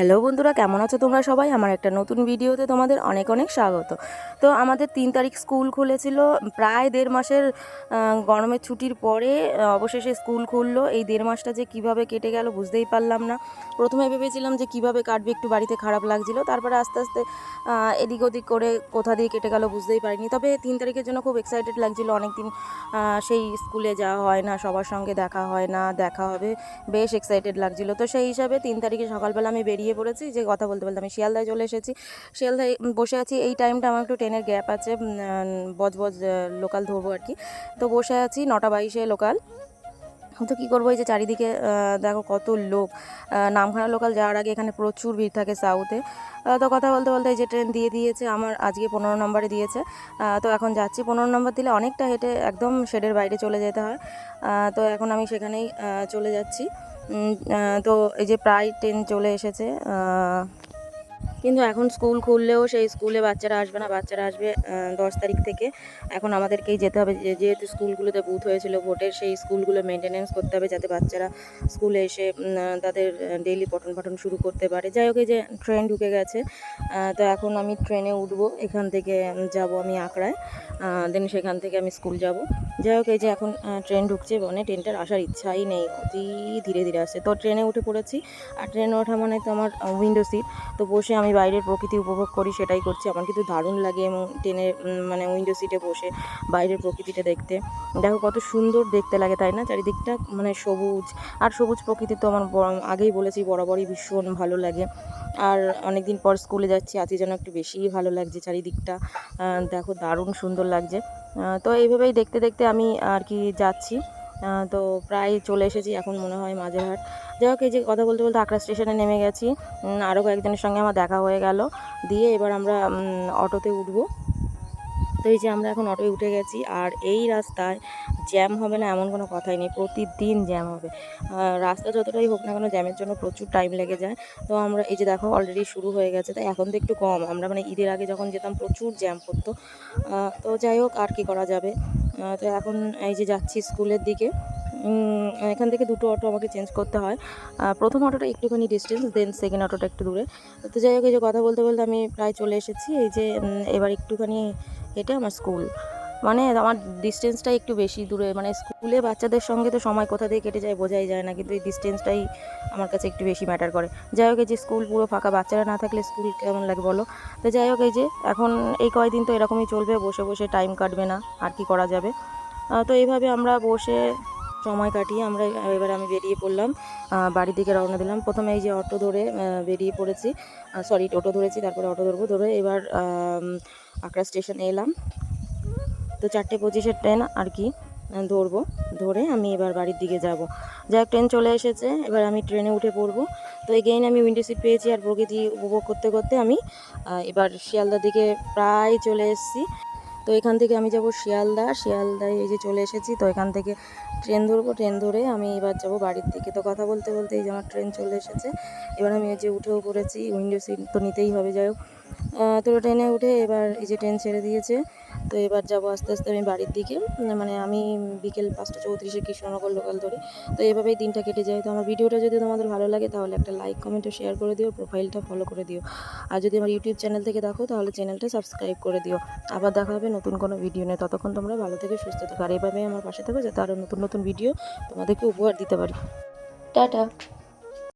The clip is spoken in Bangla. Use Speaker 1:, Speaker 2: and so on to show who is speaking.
Speaker 1: হ্যালো বন্ধুরা, কেমন আছো তোমরা সবাই? আমার একটা নতুন ভিডিওতে তোমাদের অনেক অনেক স্বাগত। তো আমাদের তিন তারিখ স্কুল খুলেছিল, প্রায় দেড় মাসের গরমের ছুটির পরে অবশেষে স্কুল খুললো। এই দেড় মাসটা যে কীভাবে কেটে গেল বুঝতেই পারলাম না। প্রথমে ভেবেছিলাম যে কীভাবে কাটবে, একটু বাড়িতে খারাপ লাগছিল। তারপরে আস্তে আস্তে এদিক ওদিক করে কোথা দিয়ে কেটে গেল বুঝতেই পারিনি। তবে তিন তারিখের জন্য খুব এক্সাইটেড লাগছিল। অনেকদিন সেই স্কুলে যাওয়া হয় না, সবার সঙ্গে দেখা হয় না, দেখা হবে, বেশ এক্সাইটেড লাগছিল। তো সেই হিসাবে তিন তারিখে সকালবেলা আমি বেরিয়ে পড়েছি যে কথা বলতে বলতে আমি শিয়ালদায় চলে এসেছি। শিয়ালদায় বসে আছি এই টাইমটা আমার একটু ট্রেনের গ্যাপ আছে উম, আহ, বজবজ লোকাল ধরবো আর কি। তো বসে আছি নটা বাইশে লোকাল তো কী করব এই যে চারিদিকে দেখো কত লোক। নামখানা লোকাল যাওয়ার আগে এখানে প্রচুর ভিড় থাকে সাউথে তো কথা বলতে বলতে এই যে ট্রেন দিয়ে দিয়েছে আমার আজকে পনেরো নম্বরে দিয়েছে। তো এখন যাচ্ছি পনেরো নম্বর দিলে অনেকটা হেঁটে একদম শেডের বাইরে চলে যেতে হয়। তো এখন আমি সেখানেই চলে যাচ্ছি। তো এই যে প্রায় ট্রেন চলে এসেছে কিন্তু এখন স্কুল খুললেও সেই স্কুলে বাচ্চারা আসবে না, বাচ্চারা আসবে দশ তারিখ থেকে। এখন আমাদেরকেই যেতে হবে যেহেতু স্কুলগুলোতে বুথ হয়েছিল, ভোটের সেই স্কুলগুলো মেনটেনেন্স করতে হবে যাতে বাচ্চারা স্কুলে এসে তাদের ডেইলি পঠন পাঠন শুরু করতে পারে। যাই হোক যে ট্রেন ঢুকে গেছে তো এখন আমি ট্রেনে উঠবো, এখান থেকে যাব আমি আঁকড়ায় দেন সেখান থেকে আমি স্কুল যাব। যাই হোক, এই যে এখন ট্রেন ঢুকছে মানে ট্রেনটার আসার ইচ্ছাই নেই, অতি ধীরে ধীরে আসছে। তো ট্রেনে উঠে পড়েছি, আর ট্রেনে ওঠা মানে তো আমার উইন্ডো সিট তো বসে আমি বাইরের প্রকৃতি উপভোগ করি সেটাই করছি। আমার কিন্তু দারুণ লাগে এবং ট্রেনের উম, মানে উইন্ডো সিটে বসে বাইরের প্রকৃতিটা দেখতে। দেখো কত সুন্দর দেখতে লাগে তাই না? চারিদিকটা মানে সবুজ। আর সবুজ প্রকৃতি তো আমার আগেই বলেছি বরাবরই ভীষণ ভালো লাগে। আর অনেক দিন পর স্কুলে যাচ্ছি আজকে যেন একটু বেশিই ভালো লাগছে চারিদিকটা। দেখো দারুণ সুন্দর লাগছে। তো এইভাবেই দেখতে দেখতে আমি আর কি যাচ্ছি। তো প্রায় চলে এসেছি এখন মনে হয় মাঝেরহাট। যাই হোক, এই যে কথা বলতে বলতে আকরা স্টেশনে নেমে গেছি। আরও কয়েকজনের সঙ্গে আমার দেখা হয়ে গেল। দিয়ে এবার আমরা অটোতে উঠবো। তো এই যে আমরা এখন অটোয় উঠে গেছি, আর এই রাস্তায় জ্যাম হবে না এমন কোনো কথাই নেই। প্রতিদিন জ্যাম হবে। রাস্তা যতটাই হোক না কেন, জ্যামের জন্য প্রচুর টাইম লেগে যায়। তো আমরা, এই যে দেখো অলরেডি শুরু হয়ে গেছে। তাই এখন তো একটু কম। আমরা মানে ঈদের আগে যখন যেতাম, প্রচুর জ্যাম পড়তো। তো যাই হোক, আর কি করা যাবে? তো এখন এই যে যাচ্ছি স্কুলের দিকে এখান থেকে দুটো অটো আমাকে চেঞ্জ করতে হয়। প্রথম অটোটা একটুখানি ডিস্টেন্স দেন সেকেন্ড অটোটা একটু দূরে। তো যাই হোক, এই যে কথা বলতে বলতে আমি প্রায় চলে এসেছি। এই যে এবার একটুখানি এটা আমার স্কুল মানে আমার ডিস্টেন্সটা একটু বেশি দূরে। মানে স্কুলে বাচ্চাদের সঙ্গে তো সময় কোথা দিয়ে কেটে যায় বোঝাই যায় না, কিন্তু এই ডিস্টেন্সটাই আমার কাছে একটু বেশি ম্যাটার করে। যাই হোক, এই যে স্কুল পুরো ফাঁকা, বাচ্চারা না থাকলে স্কুল কেমন লাগে বলো? তো যাই হোক, এই যে এখন এই কয়দিন তো এরকমই চলবে, বসে বসে টাইম কাটবে না, আর কি করা যাবে? তো এইভাবে আমরা বসে সময় কাটিয়ে আমরা এবার আমি বেরিয়ে পড়লাম বাড়ির দিকে রওনা দিলাম। প্রথমে এই যে অটো ধরে বেরিয়ে পড়েছি সরি টোটো ধরেছি, তারপরে অটো ধরবো, ধরে এবার আকরা স্টেশনে এলাম। তো চারটে পঁচিশের ট্রেন আর কি ধরবো। ধরে আমি এবার বাড়ির দিকে যাব। যাই ট্রেন চলে এসেছে। এবার আমি ট্রেনে উঠে পড়ব। তো এগেইন আমি উইন্ডো সিট পেয়েছি আর প্রকৃতি উপভোগ করতে করতে আমি এবার শিয়ালদার দিকে প্রায় চলে এসেছি। তো এখান থেকে আমি যাব শিয়ালদা। শিয়ালদায় এই যে চলে এসেছি। তো এখান থেকে ট্রেন ধরবো। ট্রেন ধরে আমি এবার যাব বাড়ির দিকে। তো কথা বলতে বলতে এই যে আমার ট্রেন চলে এসেছে। এবার আমি এই যে উঠেও পড়েছি। উইন্ডো সিট তো নিতেই হবে। যাই হোক তো ট্রেনে উঠে এবার এই যে ট্রেন ছেড়ে দিয়েছে। তো এবার যাব আস্তে আস্তে আমি বাড়ির দিকে। মানে আমি বিকেল পাঁচটা চৌত্রিশে কৃষ্ণনগর লোকাল ধরি। তো এভাবেই দিনটা কেটে যায়। তো আমার ভিডিওটা যদি তোমাদের ভালো লাগে, তাহলে একটা লাইক কমেন্ট ও শেয়ার করে দিও প্রোফাইলটা ফলো করে দিও। আর যদি আমার ইউটিউব চ্যানেল থেকে দেখো, তাহলে চ্যানেলটা সাবস্ক্রাইব করে দিও। আবার দেখা হবে নতুন কোনো ভিডিও নিয়ে। ততক্ষণ তোমরা ভালো থেকে সুস্থ থাকো। আর এভাবেই আমার পাশে থাকো, যাতে আরও নতুন নতুন ভিডিও তোমাদেরকে উপহার দিতে পারি। টাটা।